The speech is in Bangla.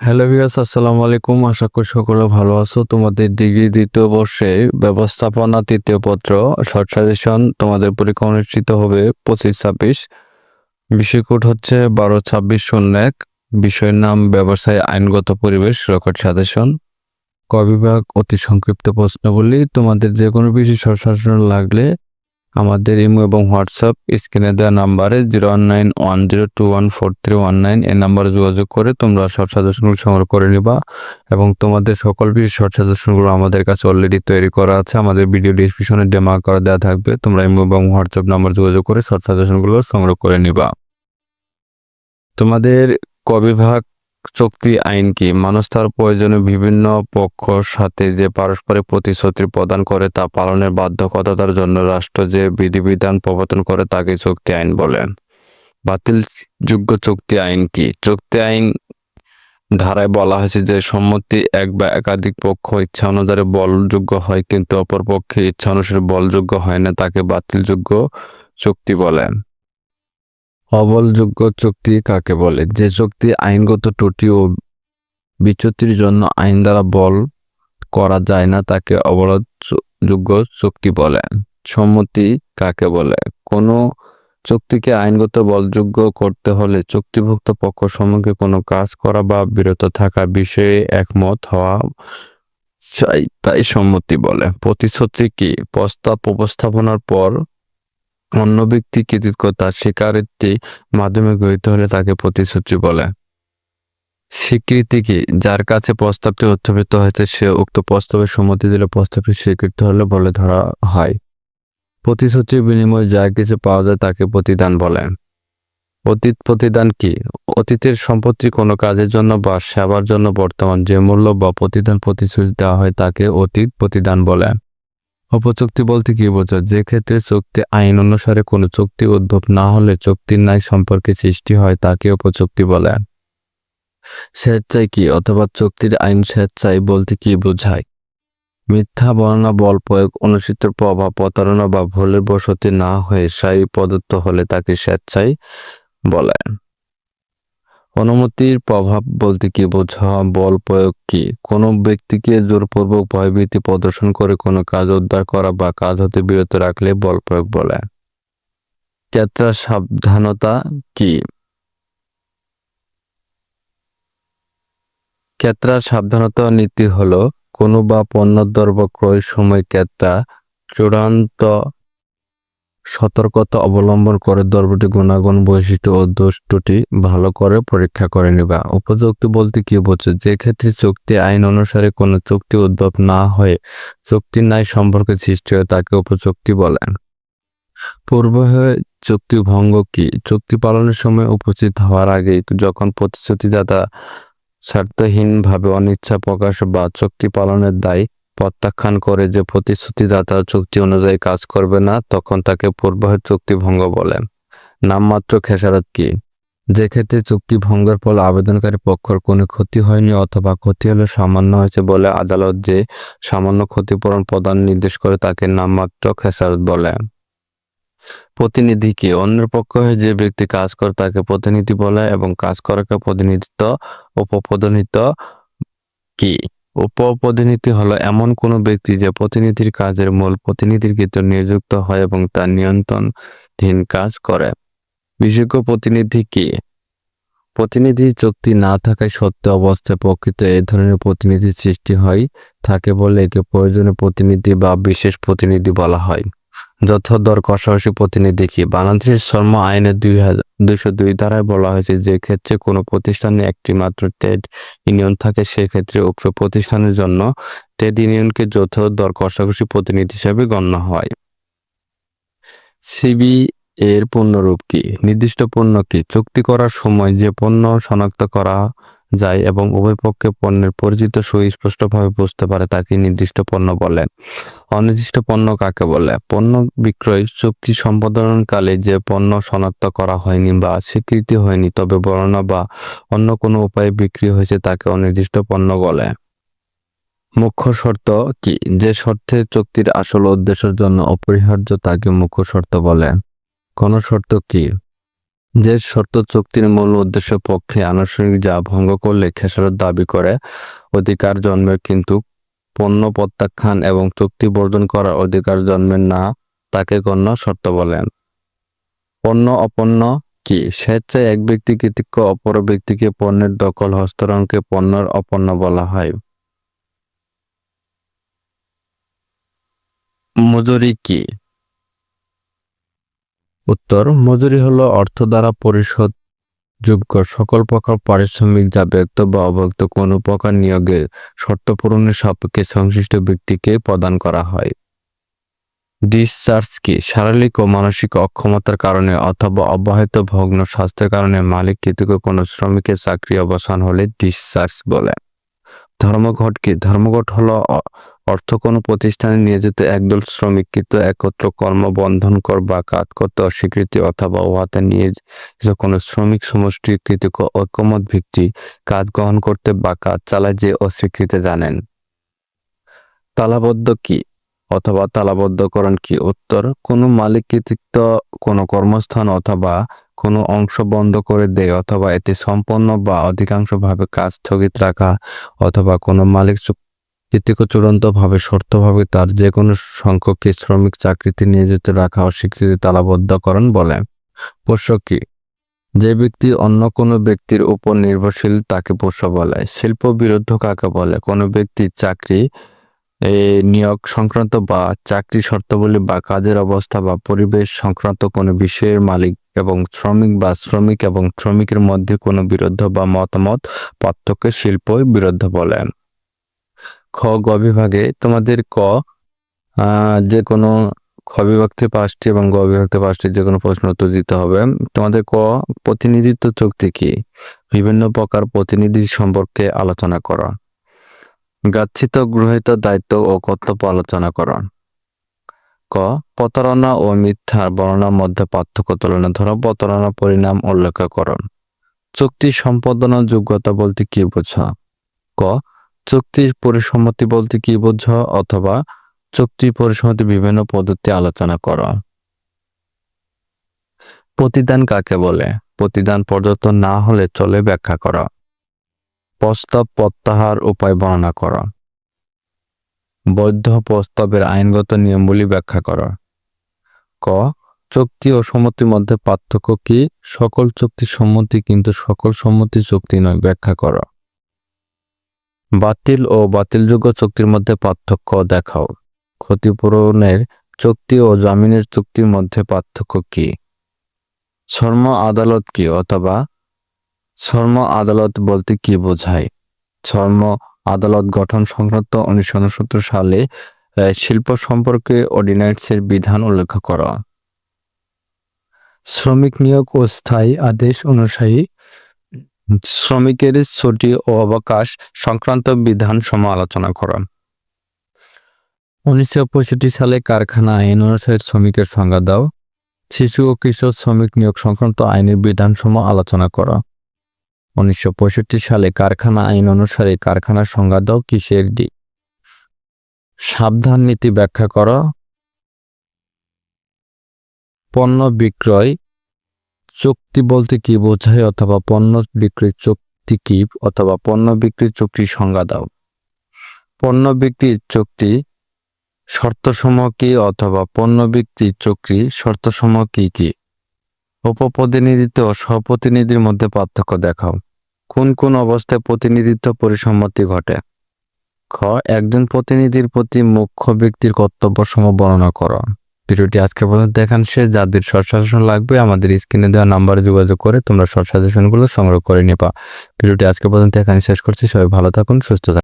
হ্যালো ভিউয়ার্স, আসসালামু আলাইকুম। আশা করি সকলে ভালো আছো। তোমাদের ডিগ্রি দ্বিতীয় বর্ষে ব্যবস্থাপনা তৃতীয় পত্র শর্ট সাজেশন তোমাদের পরীক্ষা অনুষ্ঠিত হবে পঁচিশ ছাব্বিশ। বিষয় কোড হচ্ছে বারো ছাব্বিশ শূন্য এক। বিষয়ের নাম ব্যবসায় আইনগত পরিবেশ রেকর্ড সাজেশন। ক বিভাগ অতি সংক্ষিপ্ত প্রশ্নগুলি তোমাদের যে কোনো বিষয় শর্ট সাজেশন লাগলে আমাদের ইমো এবং হোয়াটসঅ্যাপ স্ক্রিনে দেওয়া নাম্বারে zero one nine one zero two one four three one nine এই নাম্বারে যোগাযোগ করে তোমরা শর্ট সাজেশনগুলো সংগ্রহ করে নিবা এবং তোমাদের সকল বিষয় শর্ট সাজেশনগুলো আমাদের কাছে অলরেডি তৈরি করা আছে। আমাদের ভিডিও ডিসক্রিপশনে ডেমা করা দেওয়া থাকবে। তোমরা ইমো এবং হোয়াটসঅ্যাপ নাম্বার যোগাযোগ করে শর্ট সাজেশনগুলো সংগ্রহ করে নিবা। তোমাদের ক বিভাগ চুক্তি, আইন কি? মানুষ তার প্রয়োজনে বিভিন্ন পক্ষর সাথে যে পারস্পরিক প্রতিশ্রুতি প্রদান করে তা পালনের বাধ্যকতার জন্য রাষ্ট্র যে বিধিবিধান প্রবর্তন করে তাকে চুক্তি আইন বলে। বাতিলযোগ্য চুক্তি আইন কি? চুক্তি আইন ধারায় বলা হয়েছে যে সম্মতি এক বা একাধিক পক্ষ ইচ্ছা অনুসারে বলযোগ্য হয়, কিন্তু অপর পক্ষে ইচ্ছা অনুসারে বলযোগ্য হয় না, তাকে বাতিলযোগ্য চুক্তি বলে। অবলযোগ্য চুক্তি কাকে বলে? যে চুক্তি আইনগত ত্রুটি ও বিচ্যুতির জন্য আইন দ্বারা বল করা যায় না, তাকে অবলযোগ্য চুক্তি বলে। সম্মতি কাকে বলে? কোনো চুক্তিকে আইনগত বলযোগ্য করতে হলে চুক্তিভুক্ত পক্ষ সম্মুখে কোনো কাজ করা বা বিরত থাকা বিষয়ে একমত হওয়া চাই, তাই সম্মতি বলে। প্রতিশ্রুতি কি? প্রস্তাব উপস্থাপনার পর অন্য ব্যক্তি কৃতিজ্ঞতা স্বীকারোক্তি মাধ্যমে গৃহীত হলে তাকে প্রতিশ্রুতি বলে। স্বীকৃতি কি যার কাছে প্রস্তাবটি উত্থাপিত হয়েছে, সে উক্ত প্রস্তাবে সম্মতি দিলে প্রস্তাবটি স্বীকৃত হলে বলে ধরা হয়। প্রতিশ্রুতির বিনিময়ে যা কিছু পাওয়া যায় তাকে প্রতিদান বলে। অতীত প্রতিদান কি? অতীতের সম্পত্তি কোনো কাজের জন্য বা সেবার জন্য বর্তমান যে মূল্য বা প্রতিদান প্রতিশ্রুতি দেওয়া হয় তাকে অতীত প্রতিদান বলে। অপচুক্তি বলতে কি বোঝায় যে ক্ষেত্রে চুক্তি আইন অনুসারে কোনো চুক্তি উদ্ভব না হলে চুক্তির ন্যায় সম্পর্কে সৃষ্টি হয় তাকে অপচুক্তি বলে। স্বেচ্ছায় কি অথবা চুক্তির আইন স্বেচ্ছায় বলতে কি বোঝায়? মিথ্যা বর্ণনা, বল প্রয়োগ অনুষ্ঠিত প্রভাব, প্রতারণা বা ভুলের বসতি না হয়ে সাই প্রদত্ত হলে তাকে স্বেচ্ছায় বলে। অনুমতির প্রভাব বলতে কি বোঝা বল প্রয়োগ কি? কোনো ব্যক্তিকে জোরপূর্বক ভয়ভীতি প্রদর্শন করে কোনো কাজ উদ্ধার করা বা কাজ হতে বিরত রাখলে বল প্রয়োগ বলে। ক্রেতার সাবধানতা কি? ক্রেতার সাবধানতা নীতি হলো, কোনো বা পণ্য দ্রব্য ক্রয়ের সময় ক্রেতা চূড়ান্ত সতর্কতা অবলম্বন করে দ্রব্যটি গুণাগুণ বৈশিষ্ট্য ও দোষ ভালো করে পরীক্ষা করে নেবা। উপযুক্ত বলতে কি বোঝো? যে ক্ষেত্রে চুক্তি আইন অনুসারে কোনো চুক্তি উদ্ভব না হয়ে চুক্তির ন্যায় সম্পর্কে সৃষ্টি হয়, তাকে উপযুক্তি বলেন পূর্ব হয়ে চুক্তি ভঙ্গ কি? চুক্তি পালনের সময় উপস্থিত হওয়ার আগে যখন প্রতিশ্রুতিদাতা স্বার্থহীনভাবে অনিচ্ছা প্রকাশ বা চুক্তি পালনের দায় প্রত্যাখ্যান করে যে প্রতিশ্রুতিদাতা চুক্তি অনুযায়ী কাজ করবে না, তখন তাকে পূর্বাহের চুক্তি ভঙ্গ বলে। নামমাত্র খেসারত কি? যে ক্ষেত্রে চুক্তি ভঙ্গের ফলে আবেদনকারী পক্ষর কোনো ক্ষতি হয়নি অথবা ক্ষতি হলে সামান্য হয়েছে বলে আদালত যে সামান্য ক্ষতিপূরণ প্রদান নির্দেশ করে তাকে নামমাত্র খেসারত বলে। প্রতিনিধিকে অন্যের পক্ষ হয়ে যে ব্যক্তি কাজ করে তাকে প্রতিনিধি বলে এবং কাজ করাকে প্রতিনিধিত্ব, উপপ্রতিনিধিত্ব কি? উপপ্রতিনিধি হলো এমন কোনো ব্যক্তি যে প্রতিনিধির কাজের মূল প্রতিনিধির ক্ষেত্রে নিযুক্ত হয় এবং তার নিয়ন্ত্রণধীন কাজ করে। বিশেষজ্ঞ প্রতিনিধি কি? প্রতিনিধি চুক্তি না থাকায় সত্য অবস্থায় প্রকৃত এ ধরনের প্রতিনিধি সৃষ্টি হয়, থাকে বলে একে প্রয়োজনীয় প্রতিনিধি বা বিশেষ প্রতিনিধি বলা হয়। যথাদর কষাকষি প্রতিনিধি কি? বাংলাদেশের শ্রম আইনের দুই দুইশো দুই ধারায় বলা হয়েছে যে ক্ষেত্রে কোনো প্রতিষ্ঠানে একটি মাত্র ট্রেড ইউনিয়ন থাকে, সেক্ষেত্রে উক্ত প্রতিষ্ঠানের জন্য ট্রেড ইউনিয়নকে যৌথ দর কষাকষি প্রতিনিধি হিসেবে গণ্য হয়। সিবি এর পণ্যরূপ কি? নির্দিষ্ট পণ্য কি? চুক্তি করার সময় যে পণ্য শনাক্ত করা যায় এবং উভয় পক্ষে পণ্যের পরিচিত সুস্পষ্টভাবে বুঝতে পারে তাকে নির্দিষ্ট পণ্য বলে। অনির্দিষ্ট পণ্য কাকে বলে? পণ্য বিক্রয় চুক্তি সম্পাদনকালে যে পণ্য শনাক্ত করা হয়নি বা স্বীকৃতি হয়নি, তবে বর্ণনা বা অন্য কোনো উপায়ে বিক্রি হয়েছে তাকে অনির্দিষ্ট পণ্য বলে। মুখ্য শর্ত কি? যে শর্তে চুক্তির আসল উদ্দেশ্যের জন্য অপরিহার্য তাকে মুখ্য শর্ত বলে। কোন শর্ত কি? যে শর্ত চুক্তির মূল উদ্দেশ্য পক্ষে আনুষ্ঠানিক যা ভঙ্গ করলে খেসারত দাবি করে, অধিকার জন্মের কিন্তু পণ্য প্রত্যাখ্যান এবং চুক্তি বর্জন করার অধিকার জন্মের না, তাকে গণ্য শর্ত বলেন। পণ্য অপণ্য কি? স্বেচ্ছায় এক ব্যক্তি কৃতিক্য অপর ব্যক্তিকে পণ্যের দখল হস্তান্তরণকে পণ্যের অপণ্য বলা হয়। মজুরি কি? উত্তর, মজুরি হলো অর্থ দ্বারা পরিশোধ যোগ্য সকল প্রকার পারিশ্রমিক যা ব্যক্ত বা অব্যক্ত কোনো প্রকার নিয়োগে শর্ত পূরণের সাপেক্ষে সংশ্লিষ্ট ব্যক্তিকে প্রদান করা হয়। ডিসচার্জ কি? শারীরিক ও মানসিক অক্ষমতার কারণে অথবা অব্যাহত ভগ্ন স্বাস্থ্যের কারণে মালিক কৃতজ্ঞ কোনো শ্রমিকের চাকরি অবসান হলে ডিসচার্জ বলে। ধর্মঘট কি ধর্মঘট হলো অর্থ কোনো প্রতিষ্ঠানে নিয়োজিত একদল শ্রমিক কিন্তু একত্র কর্মবন্ধন কর বা কাজ করতে অস্বীকৃতি অথবা উহাতে নিয়ে কোনো শ্রমিক সমষ্টি কৃতজ্ঞ ঐক্যমত ভিত্তি কাজ গ্রহণ করতে বা কাজ চালায় যে অস্বীকৃতি জানেন। তালাবদ্ধ কি অথবা তালাবদ্ধকরণ কি? উত্তর, কোনো মালিক কৃতিত্ব কোনো কর্মস্থান অথবা কোনো অংশ বন্ধ করে দেয় অথবা এটি সম্পন্ন বা অধিকাংশভাবে কাজ স্থগিত রাখা অথবা কোনো মালিক চুক- কৃতিক চূড়ান্তভাবে শর্তভাবে তার যে কোনো সংখ্যককে শ্রমিক চাকরিতে নিয়োজিত রাখা অস্বীকৃতি তালাবদ্ধকরণ বলে। পোষ্য কি? যে ব্যক্তি অন্য কোনো ব্যক্তির উপর নির্ভরশীল তাকে পোষ্য বলে। শিল্প বিরুদ্ধ কাকে বলে? কোনো ব্যক্তির চাকরি নিয়োগ সংক্রান্ত বা চাকরি শর্তাবলী বা কাজের অবস্থা বা পরিবেশ সংক্রান্ত কোনো বিষয়ের মালিক এবং শ্রমিক বা শ্রমিক এবং শ্রমিকের মধ্যে কোনো বিরুদ্ধ বা মতামত, পার্থক্য শিল্প বিরুদ্ধ বলে খ, গ বিভাগে তোমাদের ক যে কোনো খ বিভক্তি পাঁচটি এবং গ বিভক্তি পাঁচটি যে কোনো প্রশ্ন উত্তর দিতে হবে। তোমাদের ক, প্রতিনিধিত্ব চুক্তি কি? বিভিন্ন প্রকার প্রতিনিধি সম্পর্কে আলোচনা করা। গাচ্ছিত গৃহীত দায়িত্ব ও কর্তব্য আলোচনা করা ক, প্রতারণা ও মিথ্যা বর্ণনার মধ্যে পার্থক্য তুলনা ধরো প্রতারণা পরিণাম উল্লেখকরণ চুক্তি সম্পাদনা যোগ্যতা বলতে কি বোঝা? ক, চুক্তির পরিসম্মতি বলতে কি বোঝা? অথবা চুক্তির পরিসম্মতি বিভিন্ন পদ্ধতি আলোচনা করা। প্রতিদান কাকে বলে? প্রতিদান পর্যাপ্ত না হলে চলে ব্যাখ্যা করা। প্রস্তাব প্রত্যাহার উপায় বর্ণনা করা। বৈধ প্রস্তাবের আইনগত নিয়মগুলি ব্যাখ্যা করা। ক, চুক্তি ও সম্মতির মধ্যে পার্থক্য কি? সকল চুক্তি সম্মতি কিন্তু সকল সম্মতি চুক্তি নয়, ব্যাখ্যা করা। বাতিল ও বাতিলযোগ্য চুক্তির মধ্যে পার্থক্য দেখাও। ক্ষতিপূরণের চুক্তি ও জামিনের চুক্তির মধ্যে পার্থক্য কি? শ্রম আদালত কি? অথবা শ্রম আদালত বলতে কি বোঝায়? শ্রম আদালত গঠন সংক্রান্ত উনিশশো উনসত্তর সালে শিল্প সম্পর্কে অর্ডিন্যান্সের বিধান উল্লেখ করা। শ্রমিক নিয়োগ ও স্থায়ী আদেশ অনুযায়ী শ্রমিকের ছুটি ও অবকাশ সংক্রান্ত বিধান সম আলোচনা করা। উনিশশো পঁয়ষট্টি সালে কারখানা আইন অনুসারে শ্রমিকের সংজ্ঞা দাও। শিশু ও কিশোর শ্রমিক নিয়োগ সংক্রান্ত আইনের বিধানসম আলোচনা করা। উনিশশো পঁয়ষট্টি সালে কারখানা আইন অনুসারে কারখানার সংজ্ঞা দাও, কিসের ডি? সাবধান নীতি ব্যাখ্যা করো। পণ্য বিক্রয় চুক্তি বলতে কি বোঝায় অথবা পণ্য বিক্রির চুক্তি কি অথবা পণ্য বিক্রির চুক্তির সংজ্ঞা দাও। পণ্য বিক্রির চুক্তি শর্তসমূহ কি অথবা পণ্য বিক্রির চুক্তি শর্তসমূহ কি কি? উপপ্রতিনিধিত্ব ও মধ্যে পার্থক্য দেখাও। কোন কোন অবস্থায় প্রতিনিধিত্ব পরিসম্মতি ঘটে? খ, একজন প্রতিনিধির প্রতি মুখ্য ব্যক্তির কর্তব্য সম বর্ণনা করো। ভিডিওটি আজকে পর্যন্ত দেখান সে যাদের শর্ট সাজেশন লাগবে, আমাদের স্ক্রিনে দেওয়া নাম্বারে যোগাযোগ করে তোমরা শর্ট সাজেশনগুলো সংগ্রহ করে নিবা। ভিডিওটি আজকে পর্যন্ত এখানে শেষ করছি। সবাই ভালো থাকুন, সুস্থ থাকুন।